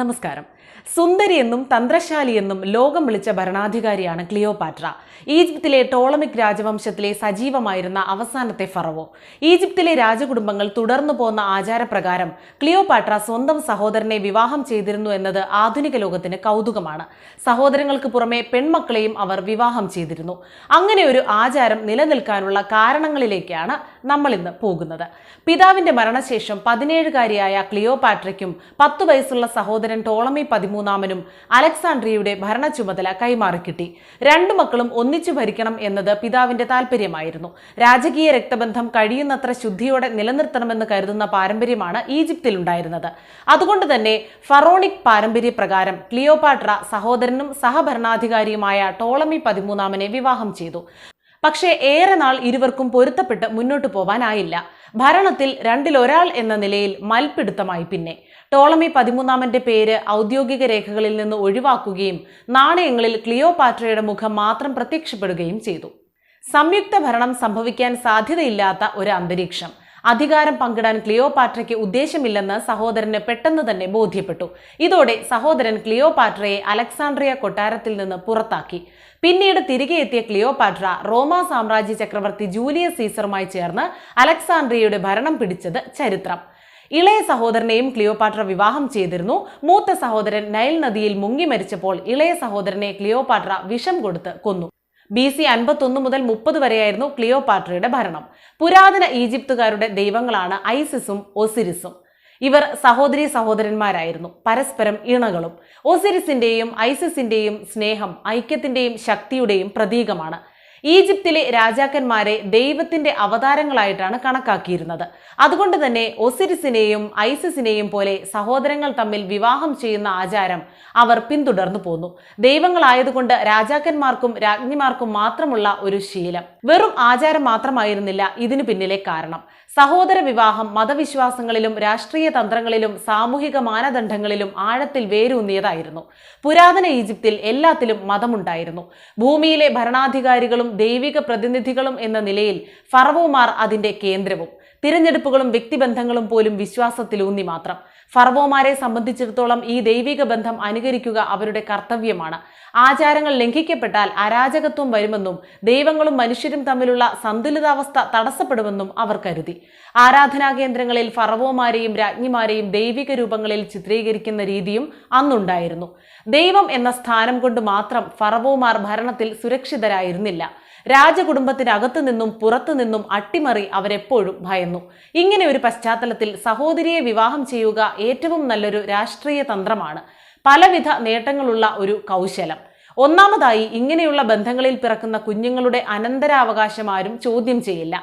നമസ്കാരം. സുന്ദരിയെന്നും തന്ത്രശാലിയെന്നും ലോകം വിളിച്ച ഭരണാധികാരിയാണ് ക്ലിയോപാട്ര. ഈജിപ്തിലെ ടോളമിക് രാജവംശത്തിലെ സജീവമായിരുന്ന അവസാനത്തെ ഫറവോ. ഈജിപ്തിലെ രാജകുടുംബങ്ങൾ തുടർന്നു പോന്ന ആചാരപ്രകാരം ക്ലിയോപാട്ര സ്വന്തം സഹോദരനെ വിവാഹം ചെയ്തിരുന്നു എന്നത് ആധുനിക ലോകത്തിന് കൗതുകമാണ്. സഹോദരങ്ങൾക്ക് പുറമെ പെൺമക്കളെയും അവർ വിവാഹം ചെയ്തിരുന്നു. അങ്ങനെ ഒരു ആചാരം നിലനിൽക്കാനുള്ള കാരണങ്ങളിലേക്കാണ് നമ്മൾ ഇന്ന് പോകുന്നത്. പിതാവിന്റെ മരണശേഷം പതിനേഴുകാരിയായ ക്ലിയോപാട്രയ്ക്കും പത്തു വയസ്സുള്ള സഹോദരൻ ടോളമി പതിമൂന്നാമനും അലക്സാണ്ട്രിയയുടെ ഭരണ ചുമതല കൈമാറിക്കിട്ടി. രണ്ടു മക്കളും ഒന്നിച്ചു ഭരിക്കണം എന്നത് പിതാവിന്റെ താല്പര്യമായിരുന്നു രാജകീയ രക്തബന്ധം കഴിയുന്നത്ര ശുദ്ധിയോടെ നിലനിർത്തണമെന്ന് കരുതുന്ന പാരമ്പര്യമാണ് ഈജിപ്തിൽ ഉണ്ടായിരുന്നത് അതുകൊണ്ട് തന്നെ ഫറോണിക് പാരമ്പര്യ പ്രകാരം ക്ലിയോപാട്ര സഹോദരനും സഹഭരണാധികാരിയുമായ ടോളമി പതിമൂന്നാമനെ വിവാഹം ചെയ്തു. പക്ഷേ ഏറെ നാൾ ഇരുവർക്കും പൊരുത്തപ്പെട്ട് മുന്നോട്ടു പോവാനായില്ല. ഭരണത്തിൽ രണ്ടിലൊരാൾ എന്ന നിലയിൽ മൽപിടുത്തമായി പിന്നെ. ടോളമി പതിമൂന്നാമന്റെ പേര് ഔദ്യോഗിക രേഖകളിൽ നിന്ന് ഒഴിവാക്കുകയും നാണയങ്ങളിൽ ക്ലിയോപാട്രയുടെ മുഖം മാത്രം പ്രത്യക്ഷപ്പെടുകയും ചെയ്തു. സംയുക്ത ഭരണം സംഭവിക്കാൻ സാധ്യതയില്ലാത്ത ഒരു അന്തരീക്ഷം. അധികാരം പങ്കിടാൻ ക്ലിയോപാട്രയ്ക്ക് ഉദ്ദേശമില്ലെന്ന് സഹോദരന് പെട്ടെന്ന് തന്നെ ബോധ്യപ്പെട്ടു. ഇതോടെ സഹോദരൻ ക്ലിയോപാട്രയെ അലക്സാണ്ട്രിയ കൊട്ടാരത്തിൽ നിന്ന് പുറത്താക്കി. പിന്നീട് തിരികെ എത്തിയ ക്ലിയോപാട്ര റോമ സാമ്രാജ്യ ചക്രവർത്തി ജൂലിയസ് സീസറുമായി ചേർന്ന് അലക്സാണ്ട്രിയയുടെ ഭരണം പിടിച്ചത് ചരിത്രം. ഇളയ സഹോദരനെയും ക്ലിയോപാട്ര വിവാഹം ചെയ്തിരുന്നു. മൂത്ത സഹോദരൻ നൈൽ നദിയിൽ മുങ്ങി മരിച്ചപ്പോൾ ഇളയ സഹോദരനെ ക്ലിയോപാട്ര വിഷം കൊടുത്ത് കൊന്നു. ബി സി അൻപത്തൊന്ന് മുതൽ മുപ്പത് വരെയായിരുന്നു ക്ലിയോപാട്രയുടെ ഭരണം. പുരാതന ഈജിപ്തുകാരുടെ ദൈവങ്ങളാണ് ഐസിസും ഒസിരിസും. ഇവർ സഹോദരി സഹോദരന്മാരായിരുന്നു. പരസ്പരം ഇണകളും. ഒസിരിസിന്റെയും ഐസിസിന്റെയും സ്നേഹം ഐക്യത്തിന്റെയും ശക്തിയുടെയും പ്രതീകമാണ്. ഈജിപ്തിലെ രാജാക്കന്മാരെ ദൈവത്തിന്റെ അവതാരങ്ങളായിട്ടാണ് കണക്കാക്കിയിരുന്നത്. അതുകൊണ്ട് തന്നെ ഒസിരിസിനെയും ഐസിസിനെയും പോലെ സഹോദരങ്ങൾ തമ്മിൽ വിവാഹം ചെയ്യുന്ന ആചാരം അവർ പിന്തുടർന്നു പോന്നു. ദൈവങ്ങളായതുകൊണ്ട് രാജാക്കന്മാർക്കും രാജ്ഞിമാർക്കും മാത്രമുള്ള ഒരു ശീലം. വെറും ആചാരം മാത്രമായിരുന്നില്ല ഇതിനു പിന്നിലെ കാരണം. സഹോദര വിവാഹം മതവിശ്വാസങ്ങളിലും രാഷ്ട്രീയ തന്ത്രങ്ങളിലും സാമൂഹിക മാനദണ്ഡങ്ങളിലും ആഴത്തിൽ വേരൂന്നിയതായിരുന്നു. പുരാതന ഈജിപ്തിൽ എല്ലാത്തിലും മതമുണ്ടായിരുന്നു. ഭൂമിയിലെ ഭരണാധികാരികളും ദൈവിക പ്രതിനിധികളും എന്ന നിലയിൽ ഫറവോമാർ അതിന്റെ കേന്ദ്രവും. തിരഞ്ഞെടുപ്പുകളും വ്യക്തിബന്ധങ്ങളും പോലും വിശ്വാസത്തിലൂന്നി മാത്രം. ഫർവോമാരെ സംബന്ധിച്ചിടത്തോളം ഈ ദൈവിക ബന്ധം അനുകരിക്കുക അവരുടെ കർത്തവ്യമാണ്. ആചാരങ്ങൾ ലംഘിക്കപ്പെട്ടാൽ അരാജകത്വം വരുമെന്നും ദൈവങ്ങളും മനുഷ്യരും തമ്മിലുള്ള സന്തുലിതാവസ്ഥ തടസ്സപ്പെടുമെന്നും അവർ കരുതി. ആരാധനാ കേന്ദ്രങ്ങളിൽ ഫറവോമാരെയും രാജ്ഞിമാരെയും ദൈവിക രൂപങ്ങളിൽ ചിത്രീകരിക്കുന്ന രീതിയും അന്നുണ്ടായിരുന്നു. ദൈവം എന്ന സ്ഥാനം കൊണ്ട് മാത്രം ഫറവോമാർ ഭരണത്തിൽ സുരക്ഷിതരായിരുന്നില്ല. രാജകുടുംബത്തിനകത്തു നിന്നും പുറത്തു നിന്നും അട്ടിമറി അവരെപ്പോഴും ഭയന്നു. ഇങ്ങനെ ഒരു പശ്ചാത്തലത്തിൽ സഹോദരിയെ വിവാഹം ചെയ്യുക ഏറ്റവും നല്ലൊരു രാഷ്ട്രീയ തന്ത്രമാണ്. പലവിധ നേട്ടങ്ങളുള്ള ഒരു കൗശലം. ഒന്നാമതായി ഇങ്ങനെയുള്ള ബന്ധങ്ങളിൽ പിറക്കുന്ന കുഞ്ഞുങ്ങളുടെ അനന്തരാവകാശം ആരും ചോദ്യം ചെയ്യില്ല.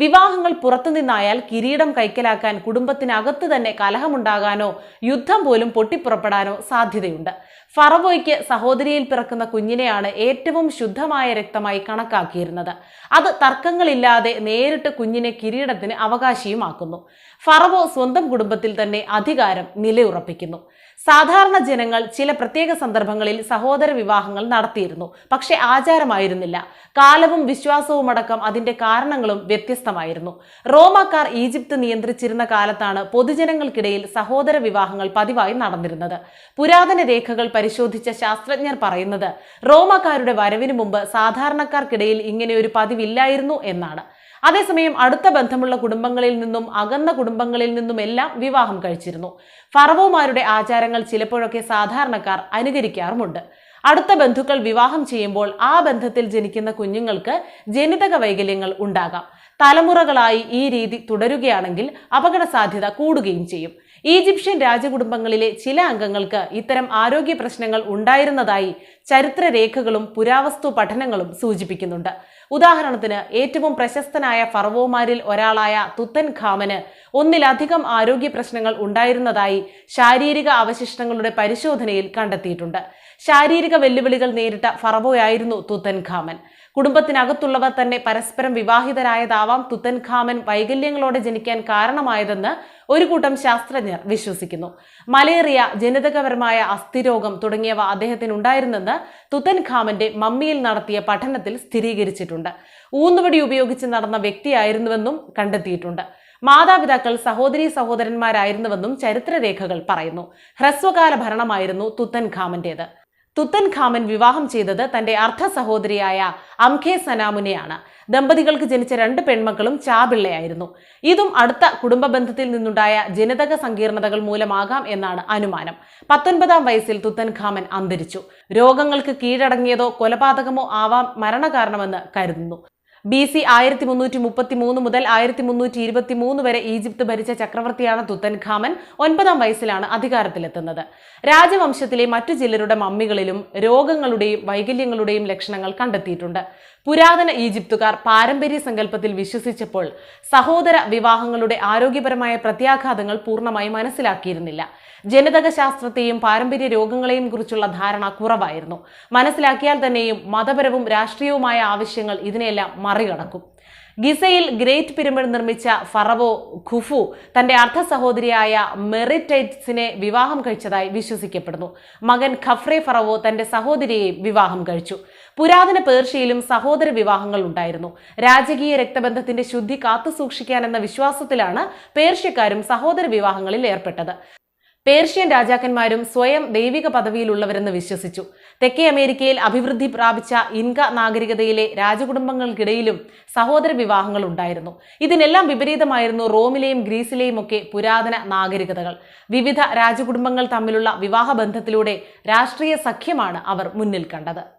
വിവാഹങ്ങൾ പുറത്തുനിന്നായാൽ കിരീടം കൈക്കലാക്കാൻ കുടുംബത്തിനകത്ത് തന്നെ കലഹമുണ്ടാകാനോ യുദ്ധം പോലും പൊട്ടിപ്പുറപ്പെടാനോ സാധ്യതയുണ്ട്. ഫറവോയ്ക്ക് സഹോദരിയിൽ പിറക്കുന്ന കുഞ്ഞിനെയാണ് ഏറ്റവും ശുദ്ധമായ രക്തമായി കണക്കാക്കിയിരുന്നത്. അത് തർക്കങ്ങളില്ലാതെ നേരിട്ട് കുഞ്ഞിനെ കിരീടത്തിന് അവകാശിയുമാക്കുന്നു. ഫറവോ സ്വന്തം കുടുംബത്തിൽ തന്നെ അധികാരം നിലയുറപ്പിക്കുന്നു. സാധാരണ ജനങ്ങൾ ചില പ്രത്യേക സന്ദർഭങ്ങളിൽ സഹോദര വിവാഹങ്ങൾ നടത്തിയിരുന്നു. പക്ഷെ ആചാരമായിരുന്നില്ല. കാലവും വിശ്വാസവും അടക്കം അതിന്റെ കാരണങ്ങളും വ്യത്യസ്തമായിരുന്നു. റോമാക്കാർ ഈജിപ്ത് നിയന്ത്രിച്ചിരുന്ന കാലത്താണ് പൊതുജനങ്ങൾക്കിടയിൽ സഹോദര വിവാഹങ്ങൾ പതിവായി നടന്നിരുന്നത്. പുരാതന രേഖകൾ പരിശോധിച്ച ശാസ്ത്രജ്ഞർ പറയുന്നത് റോമാക്കാരുടെ വരവിന് മുമ്പ് സാധാരണക്കാർക്കിടയിൽ ഇങ്ങനെ ഒരു പതിവില്ലായിരുന്നു എന്നാണ്. അതേസമയം അടുത്ത ബന്ധമുള്ള കുടുംബങ്ങളിൽ നിന്നും അകന്ന കുടുംബങ്ങളിൽ നിന്നുമെല്ലാം വിവാഹം കഴിച്ചിരുന്നു. ഫറവോമാരുടെ ആചാരങ്ങൾ ചിലപ്പോഴൊക്കെ സാധാരണക്കാർ അനുകരിക്കാറുമുണ്ട്. അടുത്ത ബന്ധുക്കൾ വിവാഹം ചെയ്യുമ്പോൾ ആ ബന്ധത്തിൽ ജനിക്കുന്ന കുഞ്ഞുങ്ങൾക്ക് ജനിതക വൈകല്യങ്ങൾ ഉണ്ടാകാം. തലമുറകളായി ഈ രീതി തുടരുകയാണെങ്കിൽ അപകട സാധ്യത കൂടുകയും ചെയ്യും. ഈജിപ്ഷ്യൻ രാജകുടുംബങ്ങളിലെ ചില അംഗങ്ങൾക്ക് ഇത്തരം ആരോഗ്യ പ്രശ്നങ്ങൾ ഉണ്ടായിരുന്നതായി ചരിത്രരേഖകളും പുരാവസ്തു പഠനങ്ങളും സൂചിപ്പിക്കുന്നുണ്ട്. ഉദാഹരണത്തിന് ഏറ്റവും പ്രശസ്തനായ ഫറവോമാരിൽ ഒരാളായ തുത്തൻ ഖാമന് ഒന്നിലധികം ആരോഗ്യ പ്രശ്നങ്ങൾ ഉണ്ടായിരുന്നതായി ശാരീരിക അവശിഷ്ടങ്ങളുടെ പരിശോധനയിൽ കണ്ടെത്തിയിട്ടുണ്ട്. ശാരീരിക വെല്ലുവിളികൾ നേരിട്ട ഫറവോയായിരുന്നു തുത്തൻ ഖാമൻ കുടുംബത്തിനകത്തുള്ളവർ തന്നെ പരസ്പരം വിവാഹിതരായതാവാം തുത്തൻഖാമൻ വൈകല്യങ്ങളോടെ ജനിക്കാൻ കാരണമായതെന്ന് ഒരു കൂട്ടം ശാസ്ത്രജ്ഞർ വിശ്വസിക്കുന്നു. മലേറിയ ജനിതകപരമായ അസ്ഥിരോഗം തുടങ്ങിയവ അദ്ദേഹത്തിന് ഉണ്ടായിരുന്നെന്ന് തുത്തൻഖാമന്റെ മമ്മിയിൽ നടത്തിയ പഠനത്തിൽ സ്ഥിരീകരിച്ചിട്ടുണ്ട്. ഊന്നുവടി ഉപയോഗിച്ച് നടന്ന വ്യക്തിയായിരുന്നുവെന്നും കണ്ടെത്തിയിട്ടുണ്ട്. മാതാപിതാക്കൾ സഹോദരി സഹോദരന്മാരായിരുന്നുവെന്നും ചരിത്രരേഖകൾ പറയുന്നു. ഹ്രസ്വകാല ഭരണമായിരുന്നു തുത്തൻ ഖാമന്റേത് തുത്തൻ ഖാമൻ വിവാഹം ചെയ്തത് തന്റെ അർദ്ധ സഹോദരിയായ അംഖേ സനാമുനെയാണ്. ദമ്പതികൾക്ക് ജനിച്ച രണ്ട് പെൺമക്കളും ചാപിള്ളയായിരുന്നു. ഇതും അടുത്ത കുടുംബ ബന്ധത്തിൽ നിന്നുണ്ടായ ജനിതക സങ്കീർണതകൾ മൂലമാകാം എന്നാണ് അനുമാനം. പത്തൊൻപതാം വയസ്സിൽ തുത്തൻ ഖാമൻ അന്തരിച്ചു. രോഗങ്ങൾക്ക് കീഴടങ്ങിയതോ കൊലപാതകമോ ആവാം മരണകാരണമെന്ന് കരുതുന്നു. ബി സി ആയിരത്തി മുന്നൂറ്റി മുപ്പത്തി മൂന്ന് മുതൽ ആയിരത്തി മുന്നൂറ്റി ഇരുപത്തി മൂന്ന് വരെ ഈജിപ്ത് ഭരിച്ച ചക്രവർത്തിയാണ് തുത്തൻ ഖാമൻ ഒൻപതാം വയസ്സിലാണ് അധികാരത്തിലെത്തുന്നത്. രാജവംശത്തിലെ മറ്റു ചിലരുടെ മമ്മികളിലും രോഗങ്ങളുടെയും വൈകല്യങ്ങളുടെയും ലക്ഷണങ്ങൾ കണ്ടെത്തിയിട്ടുണ്ട്. പുരാതന ഈജിപ്തുകാർ പാരമ്പര്യ സങ്കല്പത്തിൽ വിശ്വസിച്ചപ്പോൾ സഹോദര വിവാഹങ്ങളുടെ ആരോഗ്യപരമായ പ്രത്യാഘാതങ്ങൾ പൂർണമായി മനസ്സിലാക്കിയിരുന്നില്ല. ജനിതക ശാസ്ത്രത്തെയും പാരമ്പര്യ രോഗങ്ങളെയും കുറിച്ചുള്ള ധാരണ കുറവായിരുന്നു. മനസ്സിലാക്കിയാൽ തന്നെയും മതപരവും രാഷ്ട്രീയവുമായ ആവശ്യങ്ങൾ ഇതിനെല്ലാം മറികടക്കും. ഗിസയിൽ ഗ്രേറ്റ് പിരമിഡ് നിർമ്മിച്ച ഫറവോ ഖുഫു തന്റെ അർദ്ധ സഹോദരിയായ മെറിറ്റൈറ്റ്സിനെ വിവാഹം കഴിച്ചതായി വിശ്വസിക്കപ്പെടുന്നു. മകൻ ഖഫ്രെ ഫറവോ തന്റെ സഹോദരിയെയും വിവാഹം കഴിച്ചു. പുരാതന പേർഷ്യയിലും സഹോദര വിവാഹങ്ങൾ ഉണ്ടായിരുന്നു. രാജകീയ രക്തബന്ധത്തിന്റെ ശുദ്ധി കാത്തുസൂക്ഷിക്കാൻ എന്ന വിശ്വാസത്തിലാണ് പേർഷ്യക്കാരും സഹോദര വിവാഹങ്ങളിൽ ഏർപ്പെട്ടത്. പേർഷ്യൻ രാജാക്കന്മാരും സ്വയം ദൈവിക പദവിയിലുള്ളവരെന്ന് വിശ്വസിച്ചു. തെക്കേ അമേരിക്കയിൽ അഭിവൃദ്ധി പ്രാപിച്ച ഇൻക നാഗരികതയിലെ രാജകുടുംബങ്ങൾക്കിടയിലും സഹോദര വിവാഹങ്ങൾ ഉണ്ടായിരുന്നു. ഇതിനെല്ലാം വിപരീതമായിരുന്നു റോമിലെയും ഗ്രീസിലെയും ഒക്കെ പുരാതന നാഗരികതകൾ. വിവിധ രാജകുടുംബങ്ങൾ തമ്മിലുള്ള വിവാഹബന്ധത്തിലൂടെ രാഷ്ട്രീയ സഖ്യമാണ് അവർ മുന്നിൽ കണ്ടത്.